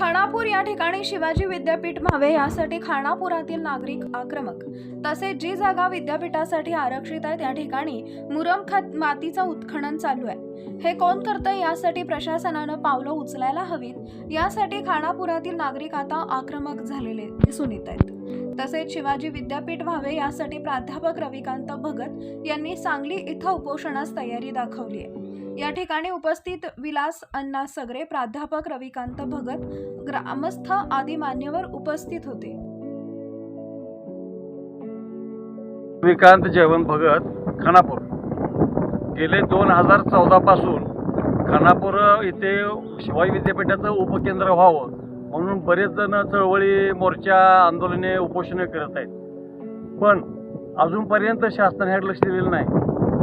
खानापूर या ठिकाणी शिवाजी विद्यापीठ व्हावे यासाठी खानापुरातील नागरिक आक्रमक. तसेच जी जागा विद्यापीठासाठी आरक्षित आहे त्या ठिकाणी मुरमखत मातीचं उत्खनन चालू आहे. हे कोण करतं यासाठी प्रशासनानं पावलं उचलायला हवीत. यासाठी खानापुरातील नागरिक आता आक्रमक झालेले दिसून येत आहेत. तसेच शिवाजी विद्यापीठ व्हावे यासाठी प्राध्यापक रविकांत भगत यांनी सांगली इथं उपोषणास तयारी दाखवली आहे. या ठिकाणी उपस्थित विलास अण्णा सगरे प्राध्यापक रविकांत भगत ग्रामस्थ आदी मान्यवर उपस्थित होते. विकांत जयवंत भगत खानापूर. गेले दोन हजार चौदापासून खानापूर इथे शिवाजी विद्यापीठाचं उपकेंद्र व्हावं म्हणून बरेच जण चळवळी मोर्चा आंदोलने उपोषणे करत आहेत. पण अजूनपर्यंत शासनाने लक्ष दिलेलं नाही.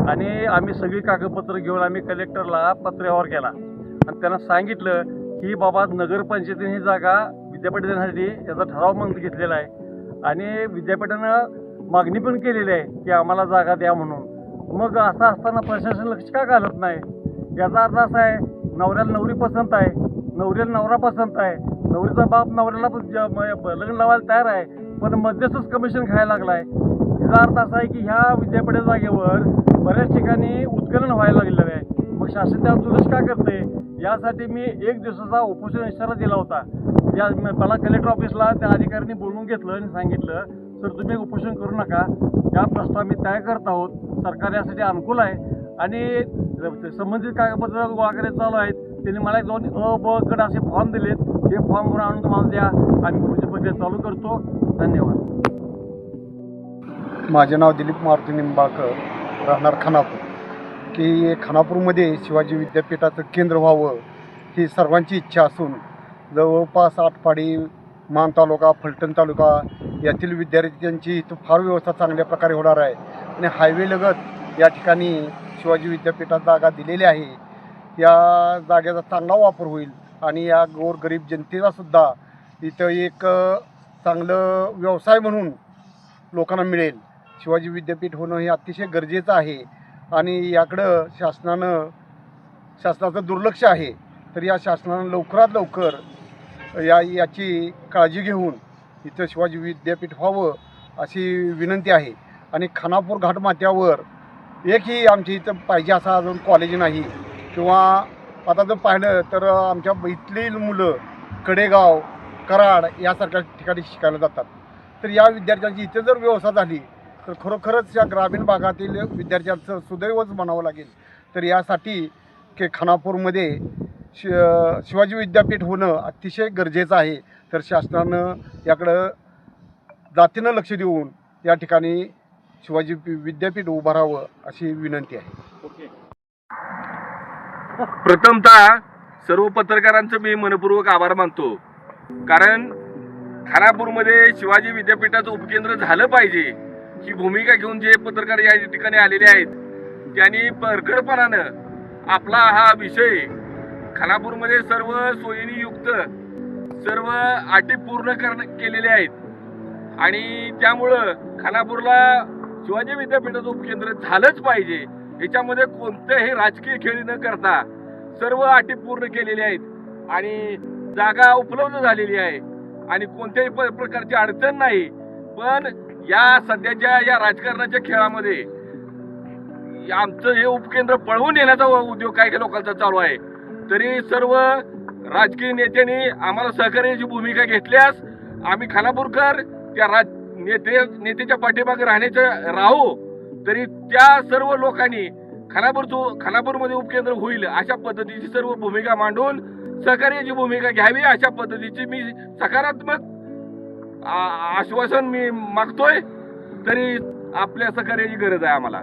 आणि आम्ही सगळी कागदपत्र घेऊन आम्ही कलेक्टरला पत्रव्यवहार केला आणि त्यांना सांगितलं की बाबा नगरपंचायतीने ही जागा विद्यापीठ देण्यासाठी याचा ठराव मग घेतलेला आहे. आणि विद्यापीठानं मागणी पण केलेली आहे की आम्हाला जागा द्या म्हणून. मग असं असताना प्रशासन लक्ष का घालत नाही? याचा अर्थ असा आहे नवऱ्याला नवरी पसंत आहे नवऱ्याला नवरा पसंत आहे नवरीचा बाप नवऱ्याला पण ज- म- लग्न लावायला तयार आहे पण मध्यस्थच कमिशन खायला लागला आहे याचा अर्थ असा आहे की ह्या विद्यापीठ जागेवर बऱ्याच ठिकाणी उत्खनन व्हायला लागलेलं आहे. मग शासन त्यावर दुर्लक्ष का करते? यासाठी मी एक दिवसाचा उपोषण इशारा दिला होता. या मला कलेक्टर ऑफिसला त्या अधिकाऱ्यांनी बोलवून घेतलं आणि सांगितलं सर तुम्ही उपोषण करू नका. त्या प्रस्ताव मी तयार करत आहोत. सरकार यासाठी अनुकूल आहे. आणि संबंधित कागदपत्र गोळा करायचे चालू आहेत. त्यांनी मला दोन अ ब गट असे फॉर्म दिलेत. हे फॉर्म भरून आणून तुम्हाला द्या. आम्ही पुढची प्रक्रिया चालू करतो. धन्यवाद. माझे नाव दिलीप मारुती निंबाळकर राहणार खानापूर. की खानापूरमध्ये शिवाजी विद्यापीठाचं केंद्र व्हावं ही सर्वांची इच्छा असून जवळपास आटपाडी मान तालुका फलटण तालुका यातील विद्यार्थ्यांची इथं फार व्यवस्था चांगल्या प्रकारे होणार आहे. आणि हायवेलगत या ठिकाणी शिवाजी विद्यापीठात जागा दिलेली आहे. या जागेचा चांगला वापर होईल आणि या गोरगरीब जनतेलासुद्धा इथं एक चांगलं व्यवसाय म्हणून लोकांना मिळेल. शिवाजी विद्यापीठ होणं हे अतिशय गरजेचं आहे. आणि याकडं शासनानं शासनाचं दुर्लक्ष आहे. तर या शासनानं लवकरात लवकर या याची काळजी घेऊन इथं शिवाजी विद्यापीठ व्हावं अशी विनंती आहे. आणि खानापूर घाटमाथ्यावर एकही आमच्या इथं पाहिजे असा अजून कॉलेज नाही. किंवा आता जर पाहिलं तर आमच्या इथली मुलं कडेगाव कराड यासारख्या ठिकाणी शिकायला जातात. तर या विद्यार्थ्यांची इथे जर व्यवस्था झाली तर खरोखरच या ग्रामीण भागातील विद्यार्थ्यांचं सुदैवच म्हणावं लागेल. तर यासाठी के खानापूरमध्ये शि शिवाजी विद्यापीठ होणं अतिशय गरजेचं आहे. तर शासनानं याकडं जातीनं लक्ष देऊन या ठिकाणी शिवाजी विद्यापीठ विद्यापीठ उभारावं अशी विनंती आहे. प्रथमतः सर्व पत्रकारांचं मी मनपूर्वक आभार मानतो. कारण खानापूरमध्ये शिवाजी विद्यापीठाचं उपकेंद्र झालं पाहिजे. ही भूमिका घेऊन जे पत्रकार या ठिकाणी आलेले आहेत त्यांनी परखडपणानं आपला हा विषय खानापूरमध्ये सर्व सोयीनी युक्त सर्व अटी पूर्ण कर केलेले आहेत. आणि त्यामुळं खानापूरला शिवाजी विद्यापीठाचं उपकेंद्र झालंच पाहिजे. याच्यामध्ये कोणतंही राजकीय खेळी न करता सर्व अटी पूर्ण केलेल्या आहेत. आणि जागा उपलब्ध झालेली आहे. आणि कोणत्याही प- प्रकारची अडचण नाही. पण या सध्याच्या या राजकारणाच्या खेळामध्ये आमचं हे उपकेंद्र पळवून येण्याचा उद्योग काही काही लोकांचा चालू आहे. तरी सर्व राजकीय नेत्यांनी आम्हाला सहकार्याची भूमिका घेतल्यास आम्ही खानापूरकर त्या राज नेते नेत्याच्या पाठीमागे राहण्याचं राहू तरी त्या सर्व लोकांनी खानापूरचं खानापूरमध्ये उपकेंद्र होईल अशा पद्धतीची सर्व भूमिका मांडून सहकार्याची भूमिका घ्यावी अशा पद्धतीची मी सकारात्मक आश्वासन मी मागतोय तरी आपल्या सहकार्याची गरज आहे आम्हाला.